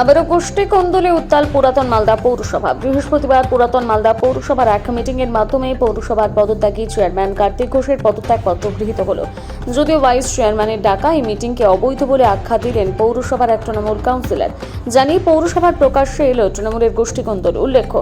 আবারও গোষ্ঠী কন্দলে উত্তাল পুরাতন মালদা পৌরসভা। বৃহস্পতিবার পুরাতন মালদা পৌরসভার এক মিটিংয়ের মাধ্যমে পৌরসভার পদত্যাগী চেয়ারম্যান কার্তিক ঘোষের পদত্যাগপত্র গৃহীত হল। যদিও ভাইস চেয়ারম্যানের ডাকা এই মিটিংকে অবৈধ বলে আখ্যা দিলেন পৌরসভার এক তৃণমূল কাউন্সিলর। জানিয়ে পৌরসভার প্রকাশ্যে এলো তৃণমূলের গোষ্ঠী কন্দল। উল্লেখ্য,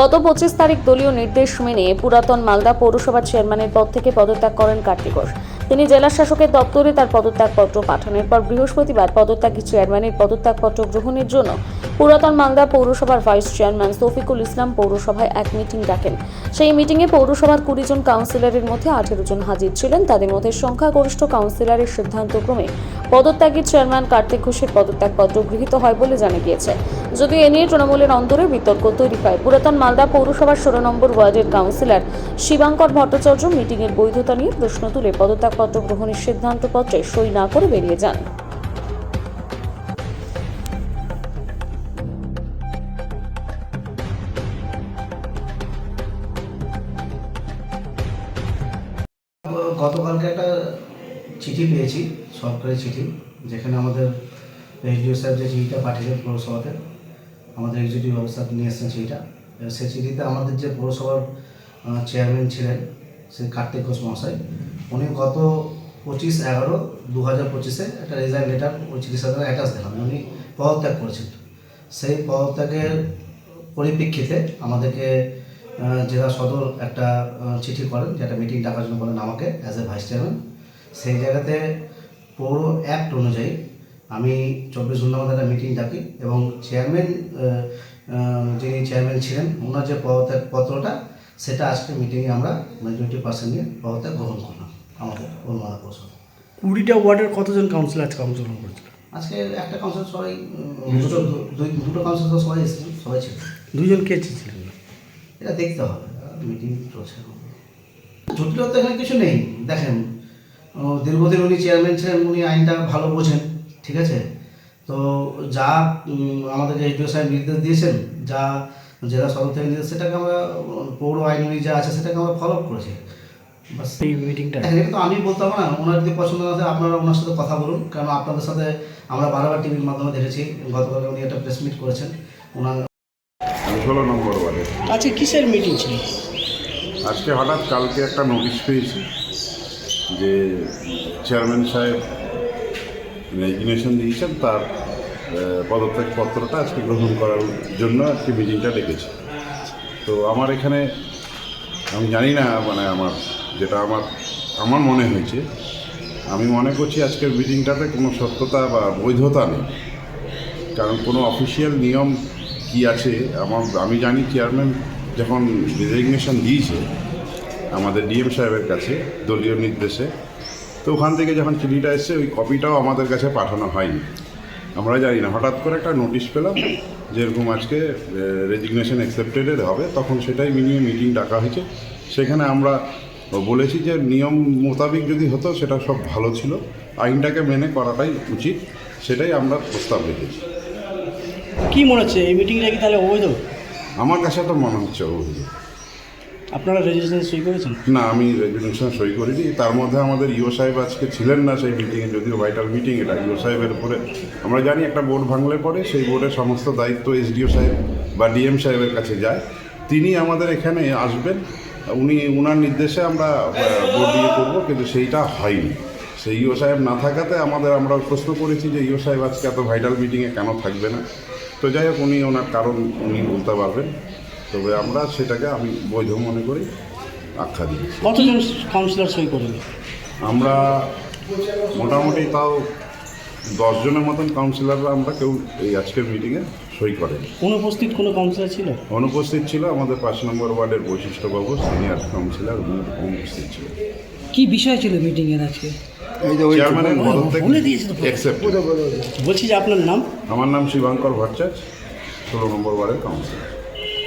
গত পঁচিশ তারিখ দলীয় নির্দেশ মেনে পুরাতন মালদা পৌরসভার চেয়ারম্যানের পদ থেকে পদত্যাগ করেন কার্তিক ঘোষ। তিনি জেলা শাসকের দপ্তরে তার পদত্যাগপত্র পাঠানোর পর বৃহস্পতিবার পদত্যাগী চেয়ারম্যানের পদত্যাগপত্র গ্রহণের জন্য পুরাতন মালদা পৌরসভার ভাইস চেয়ারম্যান শফিকুল ইসলাম পৌরসভায় এক মিটিং ডাকেন। সেই মিটিংয়ে পৌরসভার কুড়ি জন কাউন্সিলরের মধ্যে আঠেরো জন হাজির ছিলেন। তাদের মধ্যে সংখ্যাগরিষ্ঠ কাউন্সিলরের সিদ্ধান্তক্রমে পদত্যাগী চেয়ারম্যান কার্তিক ঘোষের পদত্যাগপত্র গৃহীত হয় বলে জানা গিয়েছে। যদিও এ নিয়ে তৃণমূলের অন্তরে বিতর্ক তৈরি হয়, পুরাতন মালদা পৌরসভার ষোলো নম্বর ওয়ার্ডের কাউন্সিলর শিবাঙ্কর ভট্টাচার্য মিটিংয়ের বৈধতা নিয়ে প্রশ্ন তুলে পদত্যাগপত্র গ্রহণের সিদ্ধান্তপত্রে সই না করে বেরিয়ে যান। গতকালকে একটা চিঠি পেয়েছি, সরকারি চিঠি, যেখানে আমাদের এসডিও সাহেব যে চিঠিটা পাঠিয়েছেন পৌরসভাতে। আমাদের এক্সিকিউটিভ অফিসার নিয়ে এসেছেন এবার সেই চিঠিতে আমাদের যে পৌরসভার চেয়ারম্যান ছিলেন সে কার্তিক ঘোষ মহাশয়, উনি গত পঁচিশ এগারো দু হাজার পঁচিশে একটা রেজাইন লেটার ওই চিঠির সাথে অ্যাটাচ দিলাম। উনি পদত্যাগ করেছেন। সেই পদত্যাগের পরিপ্রেক্ষিতে আমাদেরকে জেলা সদর একটা চিঠি করেন যেটা মিটিং ডাকার জন্য বলেন আমাকে অ্যাজ এ ভাইস চেয়ারম্যান সেই জায়গাতে পৌর অ্যাক্ট অনুযায়ী আমি চব্বিশ ঘণ্টা মধ্যে একটা মিটিং ডাকি এবং চেয়ারম্যান যিনি চেয়ারম্যান ছিলেন ওনার যে পদত্যাগ পত্রটা সেটা আজকে মিটিংয়ে আমরা মেজরিটি পার্সেন্ট নিয়ে পদত্যাগ গ্রহণ করলাম। আমাদের অনুমানা পৌরসভা কুড়িটা ওয়ার্ডের কতজন কাউন্সিলর আজকে অংশগ্রহণ করেছিল? আজকে একটা কাউন্সিল সবাই দুটো দুই দুটো কাউন্সিল সবাই এসেছিলেন সবাই ছিল। দুজন কে ছিলেন এটা দেখতে হবে মিটিং চলছে জটিলতা এখানে কিছু নেই। দেখেন দীর্ঘদিন উনি চেয়ারম্যান ছিলেন উনি আইনটা ভালো বোঝেন। ঠিক আছে? তো যা উম, আমাদের এসডিও সাহেব নির্দেশ দিয়েছেন যা জেলা সদর থেকে নির্দেশ সেটাকে আমরা পৌর আইন যা আছে সেটাকে আমরা ফলো আপ করেছি। বাস। এই মিটিংটা এটা তো আমি বলতে পারব না ওনার যদি পছন্দ না হয় আপনারা ওনার সাথে কথা বলুন কারণ আপনাদের সাথে আমরা বারবার টিভির মাধ্যমে দেখেছি গতকাল উনি একটা প্রেস মিট করেছেন ওনার ষোলো নম্বর ওয়ার্ডে। আজকে কিসের মিটিং ছিল? আজকে হঠাৎ কালকে একটা নোটিশ পেয়েছি যে চেয়ারম্যান সাহেব রেজিগনেশন দিয়েছেন তার আহ, পদত্যাগ পত্রটা আজকে গ্রহণ করার জন্য আজকে মিটিংটা ডেকেছে। তো আমার এখানে আমি জানি না মানে আমার যেটা আমার আমার মনে হয়েছে আমি মনে করছি আজকের মিটিংটাতে কোনো সত্যতা বা বৈধতা নেই। কারণ কোনো অফিসিয়াল নিয়ম কি আছে আমার আমি জানি চেয়ারম্যান যখন রেজিগনেশন দিয়েছে আমাদের ডিএম সাহেবের কাছে দলীয় নির্দেশে তো ওখান থেকে যখন চিঠিটা এসছে ওই কপিটাও আমাদের কাছে পাঠানো হয়নি। আমরা জানি না হঠাৎ করে একটা নোটিশ পেলাম যেরকম আজকে রেজিগনেশন অ্যাকসেপ্টেডের হবে তখন সেটাই মিনিয়ে মিটিং ডাকা হয়েছে। সেখানে আমরা বলেছি যে নিয়ম মোতাবিক যদি হতো সেটা সব ভালো ছিল। আইনটাকে মেনে করাটাই উচিত সেটাই আমরা প্রস্তাব রেখেছি। কি মনে হচ্ছে? এই মিটিংটা কি তাহলে অবৈধ আমার কাছে তো মনে হচ্ছে অবৈধ আপনারা রেজিস্ট্রেশন সই করেছেন? না, আমি রেজুলেশন সই করিনি। তার মধ্যে আমাদের ইও সাহেব আজকে ছিলেন না সেই মিটিংয়ে যদিও ভাইটাল মিটিং এটা ইও সাহেবের উপরে। আমরা জানি একটা বোর্ড ভাঙলে পরে সেই বোর্ডের সমস্ত দায়িত্ব এসডিও সাহেব বা ডিএম সাহেবের কাছে যায়। তিনি আমাদের এখানে আসবেন। উনি, উনার নির্দেশে আমরা বোর্ড দিয়ে করব, কিন্তু সেইটা হয়নি। সেই ইও সাহেব না থাকাতে আমাদের, আমরা প্রশ্ন করেছি যে ইও সাহেব আজকে এত ভাইটাল মিটিংয়ে কেন থাকবে না? তো যাই হোক, উনি ওনার কারণ উনি বলতে পারবেন। তবে আমরা সেটাকে আমি বৈধ মনে করি আখ্যা দিই। কতজন কাউন্সিলর সই করবে আমরা মোটামুটি তাও দশজনের মতন কাউন্সিলররা আমরা কেউ এই আজকের মিটিংয়ে সই করেন। অনুপস্থিত কোনো কাউন্সিলর ছিল? অনুপস্থিত ছিল আমাদের পাঁচ নম্বর ওয়ার্ডের বৈশিষ্ট্যবাবু সিনিয়র কাউন্সিলর অনুপস্থিত ছিল। কি বিষয় ছিল মিটিং এর আজকে? চেয়ারম্যানের পদত্যাগ বলে দিয়েছে তো। বলছি যে আপনার নাম? আমার নাম শিবাঙ্কর ভট্টাচার্য ষোলো নম্বর ওয়ার্ডের কাউন্সিলর